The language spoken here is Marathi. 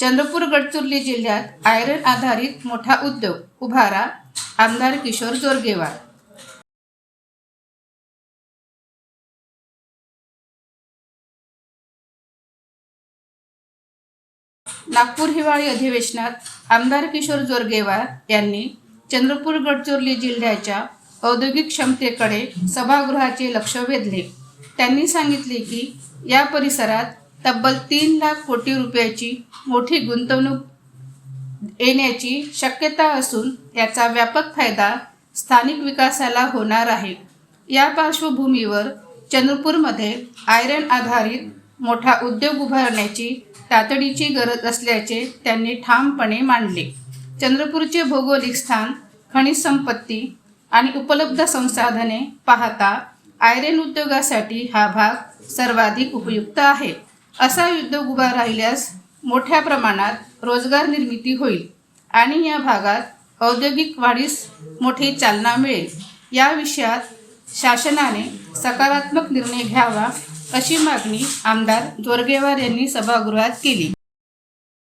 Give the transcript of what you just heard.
चंद्रपूर गडचिरोली जिल्ह्यात आयरन आधारित मोठा उद्योग उभारा आमदार किशोर जोरगेवार. नागपूर हिवाळी अधिवेशनात आमदार किशोर जोरगेवार यांनी चंद्रपूर गडचिरोली जिल्ह्याच्या औद्योगिक क्षमतेकडे सभागृहाचे लक्ष वेधले. त्यांनी सांगितले की या परिसरात तब्बल तीन लाख कोटी रुपयाची मोठी गुंतवणूक येण्याची शक्यता असून याचा व्यापक फायदा स्थानिक विकासाला होणार आहे. या पार्श्वभूमीवर चंद्रपूरमध्ये आयरन आधारित मोठा उद्योग उभारण्याची तातडीची गरज असल्याचे त्यांनी ठामपणे मांडले. चंद्रपूरचे भौगोलिक स्थान खनिज संपत्ती आणि उपलब्ध संसाधने पाहता आयरन उद्योगासाठी हा भाग सर्वाधिक उपयुक्त आहे. असा उद्योग उभा राहिल्यास मोठ्या प्रमाणात रोजगार निर्मिती होईल आणि या भागात औद्योगिक वाढीस मोठी चालना मिळेल. या विषयात शासनाने सकारात्मक निर्णय घ्यावा अशी मागणी आमदार जोरगेवार यांनी सभागृहात केली.